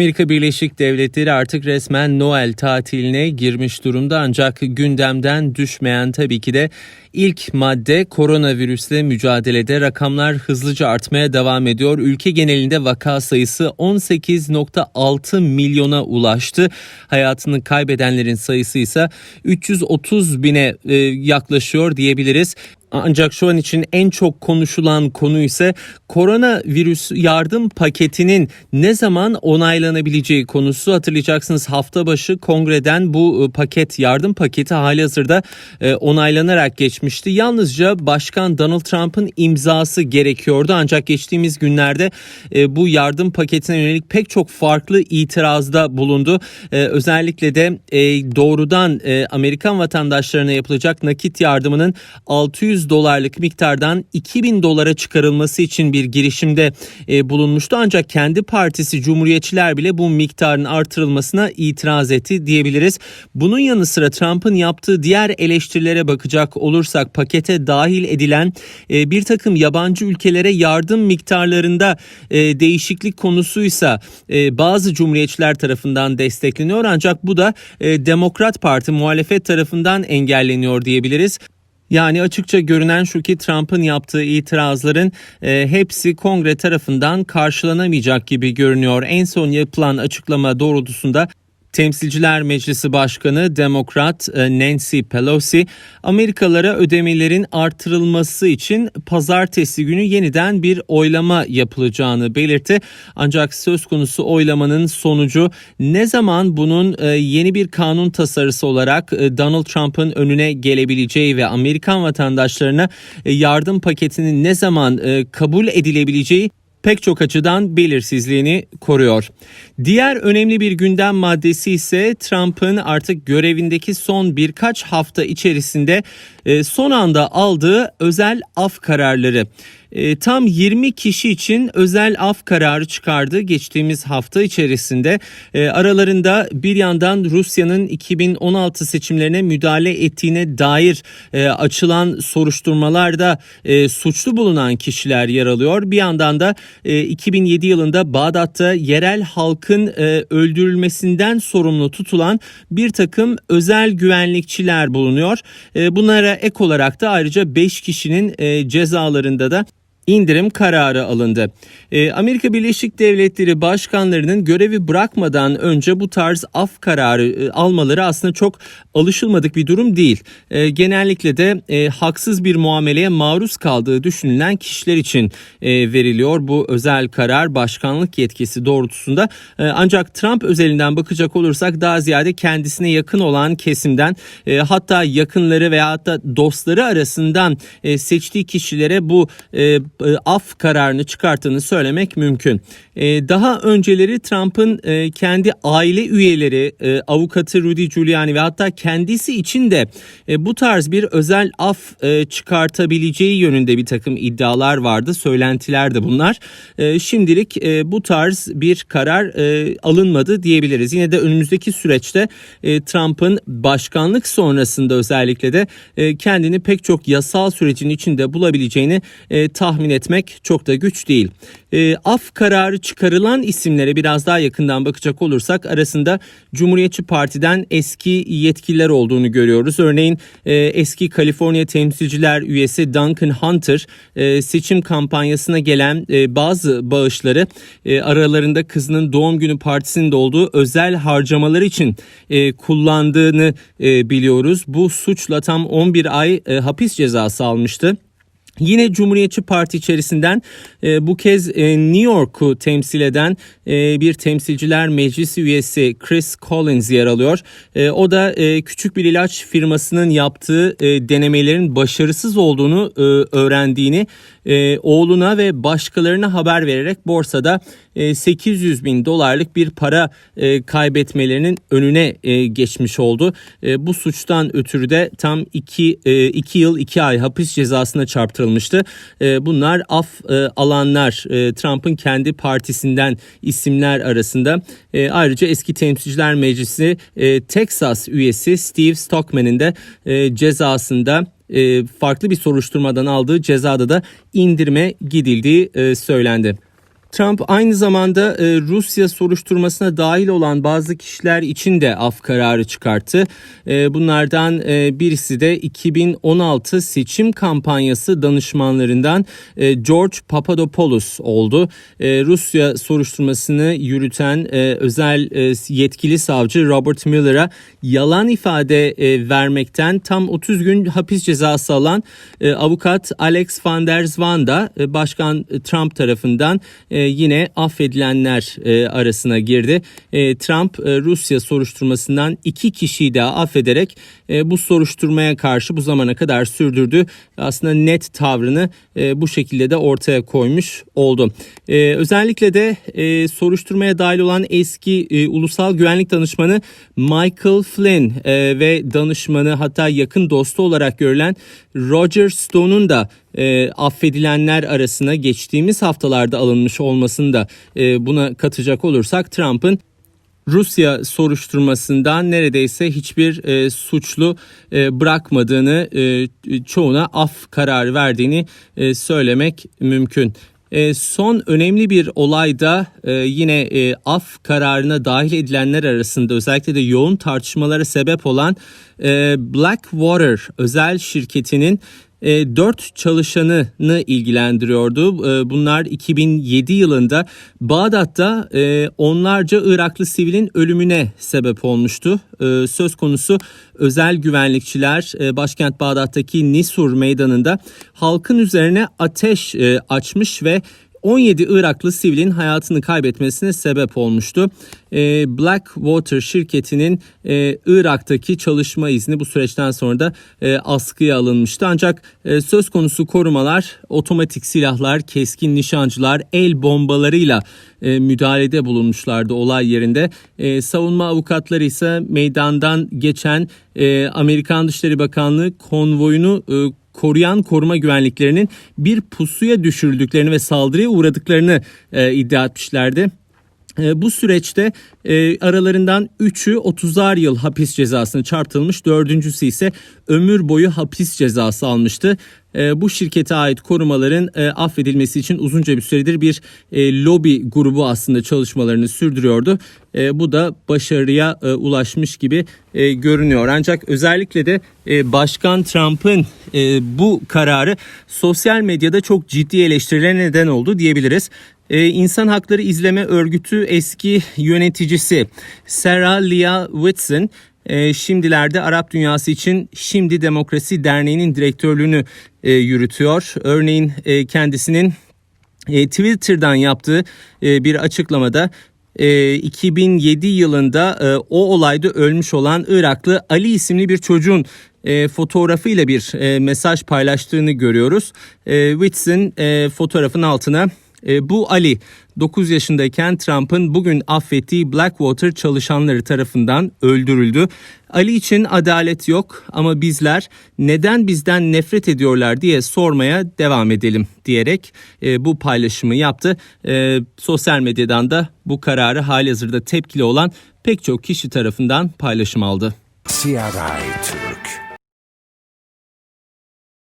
Amerika Birleşik Devletleri artık resmen Noel tatiline girmiş durumda ancak gündemden düşmeyen tabii ki de ilk madde koronavirüsle mücadelede rakamlar hızlıca artmaya devam ediyor. Ülke genelinde vaka sayısı 18.6 milyona ulaştı. Hayatını kaybedenlerin sayısı ise 330 bine e, yaklaşıyor diyebiliriz. Ancak şu an için en çok konuşulan konu ise koronavirüs yardım paketinin ne zaman onaylanabileceği konusu. Hatırlayacaksınız hafta başı kongreden bu e, paket yardım paketi hali hazırda e, onaylanarak geçmişti. Yalnızca Başkan Donald Trump'ın imzası gerekiyordu. Ancak geçtiğimiz günlerde e, bu yardım paketine yönelik pek çok farklı itirazda bulundu. Özellikle de doğrudan Amerikan vatandaşlarına yapılacak nakit yardımının 600 dolarlık miktardan 2000 dolara çıkarılması için bir girişimde e, bulunmuştu. Ancak kendi partisi Cumhuriyetçiler bile bu miktarın artırılmasına itiraz etti diyebiliriz. Bunun yanı sıra Trump'ın yaptığı diğer eleştirilere bakacak olursak pakete dahil edilen e, bir takım yabancı ülkelere yardım miktarlarında e, değişiklik konusuysa bazı Cumhuriyetçiler tarafından destekleniyor ancak bu da Demokrat Parti muhalefet tarafından engelleniyor diyebiliriz. Yani açıkça görünen şu ki Trump'ın yaptığı itirazların e, hepsi kongre tarafından karşılanamayacak gibi görünüyor. En son yapılan açıklama doğrultusunda Temsilciler Meclisi Başkanı Demokrat e, Nancy Pelosi Amerikalara ödemelerin artırılması için pazartesi günü yeniden bir oylama yapılacağını belirtti. Ancak söz konusu oylamanın sonucu ne zaman bunun e, yeni bir kanun tasarısı olarak e, Donald Trump'ın önüne gelebileceği ve Amerikan vatandaşlarına yardım paketinin ne zaman kabul edilebileceği pek çok açıdan belirsizliğini koruyor. Diğer önemli bir gündem maddesi ise Trump'ın artık görevindeki son birkaç hafta içerisinde e, son anda aldığı özel af kararları. E, tam 20 kişi için özel af kararı çıkardı geçtiğimiz hafta içerisinde. E, aralarında bir yandan Rusya'nın 2016 seçimlerine müdahale ettiğine dair e, açılan soruşturmalarda e, suçlu bulunan kişiler yer alıyor. Bir yandan da e, 2007 yılında Bağdat'ta yerel halkın e, öldürülmesinden sorumlu tutulan bir takım özel güvenlikçiler bulunuyor. E, bunlara ek olarak da ayrıca 5 kişinin e, cezalarında da indirim kararı alındı. E, Amerika Birleşik Devletleri başkanlarının görevi bırakmadan önce bu tarz af kararı e, almaları aslında çok alışılmadık bir durum değil. E, genellikle de e, haksız bir muameleye maruz kaldığı düşünülen kişiler için e, veriliyor bu özel karar başkanlık yetkisi doğrultusunda. E, ancak Trump özelinden bakacak olursak daha ziyade kendisine yakın olan kesimden e, hatta yakınları veya hatta dostları arasından e, seçtiği kişilere bu e, af kararını çıkarttığını söylemek mümkün. E, daha önceleri Trump'ın e, kendi aile üyeleri, avukatı Rudy Giuliani ve hatta kendisi için de bu tarz bir özel af çıkartabileceği yönünde bir takım iddialar vardı, söylentiler de bunlar. Şimdilik bu tarz bir karar alınmadı diyebiliriz. Yine de önümüzdeki süreçte Trump'ın başkanlık sonrasında özellikle de kendini pek çok yasal sürecin içinde bulabileceğini tahmin tahmin etmek çok da güç değil. E, af kararı çıkarılan isimlere biraz daha yakından bakacak olursak arasında Cumhuriyetçi Parti'den eski yetkililer olduğunu görüyoruz. Örneğin e, eski Kaliforniya Temsilciler üyesi Duncan Hunter e, seçim kampanyasına gelen e, bazı bağışları e, aralarında kızının doğum günü partisinde olduğu özel harcamalar için e, kullandığını e, biliyoruz. Bu suçla tam 11 ay e, hapis cezası almıştı. Yine Cumhuriyetçi Parti içerisinden e, bu kez e, New York'u temsil eden e, bir temsilciler meclisi üyesi Chris Collins yer alıyor. E, o da e, küçük bir ilaç firmasının yaptığı e, denemelerin başarısız olduğunu e, öğrendiğini e, oğluna ve başkalarına haber vererek borsada e, 800 bin dolarlık bir para e, kaybetmelerinin önüne e, geçmiş oldu. E, bu suçtan ötürü de tam 2 2 e, yıl 2 ay hapis cezasına çarptırılmıştı. E, bunlar af e, alanlar e, Trump'ın kendi partisinden isimler arasında. E, ayrıca eski temsilciler meclisi e, Texas üyesi Steve Stockman'ın da e, cezasında farklı bir soruşturmadan aldığı cezada da indirme gidildiği e, söylendi. Trump aynı zamanda e, Rusya soruşturmasına dahil olan bazı kişiler için de af kararı çıkarttı. E, bunlardan e, birisi de 2016 seçim kampanyası danışmanlarından George Papadopoulos oldu. Rusya soruşturmasını yürüten özel yetkili savcı Robert Mueller'a yalan ifade vermekten tam 30 gün hapis cezası alan avukat Alex van der Zwan da Başkan Trump tarafından yine affedilenler e, arasına girdi. E, Trump e, Rusya soruşturmasından iki kişiyi daha affederek e, bu soruşturmaya karşı bu zamana kadar sürdürdü. Aslında net tavrını e, bu şekilde de ortaya koymuş oldu. E, özellikle de e, soruşturmaya dahil olan eski e, ulusal güvenlik danışmanı Michael Flynn e, ve danışmanı hatta yakın dostu olarak görülen Roger Stone'un da e, affedilenler arasına geçtiğimiz haftalarda alınmış olmasını da e, buna katacak olursak Trump'ın Rusya soruşturmasından neredeyse hiçbir e, suçlu e, bırakmadığını, e, çoğuna af kararı verdiğini e, söylemek mümkün. E, son önemli bir olayda e, yine e, af kararına dahil edilenler arasında özellikle de yoğun tartışmalara sebep olan e, Blackwater özel şirketinin e, 4 çalışanını ilgilendiriyordu. E, bunlar 2007 yılında Bağdat'ta e, onlarca Iraklı sivilin ölümüne sebep olmuştu. E, söz konusu özel güvenlikçiler başkent Bağdat'taki Nisur meydanında halkın üzerine ateş açmış ve 17 Iraklı sivilin hayatını kaybetmesine sebep olmuştu. E, Blackwater şirketinin e, Irak'taki çalışma izni bu süreçten sonra da e, askıya alınmıştı. Ancak e, söz konusu korumalar otomatik silahlar, keskin nişancılar, el bombalarıyla müdahalede bulunmuşlardı olay yerinde. Savunma avukatları ise meydandan geçen Amerikan Dışişleri Bakanlığı konvoyunu koruyan koruma güvenliklerinin bir pusuya düşürüldüklerini ve saldırıya uğradıklarını e, iddia etmişlerdi. E, bu süreçte e, aralarından 3'ü 30'ar yıl hapis cezasını çarptırılmış, dördüncüsü ise ömür boyu hapis cezası almıştı. E, bu şirkete ait korumaların e, affedilmesi için uzunca bir süredir bir e, lobi grubu aslında çalışmalarını sürdürüyordu. E, bu da başarıya e, ulaşmış gibi e, görünüyor. Ancak özellikle de e, Başkan Trump'ın e, bu kararı sosyal medyada çok ciddi eleştirilere neden oldu diyebiliriz. Ee, İnsan Hakları İzleme Örgütü eski yöneticisi Sarah Leah Whitson e, şimdilerde Arap Dünyası için Şimdi Demokrasi Derneği'nin direktörlüğünü e, yürütüyor. Örneğin e, kendisinin Twitter'dan yaptığı bir açıklamada e, 2007 yılında o olayda ölmüş olan Iraklı Ali isimli bir çocuğun fotoğrafıyla bir mesaj paylaştığını görüyoruz. E, Whitson fotoğrafın altına e, bu Ali 9 yaşındayken Trump'ın bugün affettiği Blackwater çalışanları tarafından öldürüldü. Ali için adalet yok ama bizler neden bizden nefret ediyorlar diye sormaya devam edelim diyerek e, bu paylaşımı yaptı. E, sosyal medyadan da bu kararı halihazırda tepkili olan pek çok kişi tarafından paylaşım aldı. CRI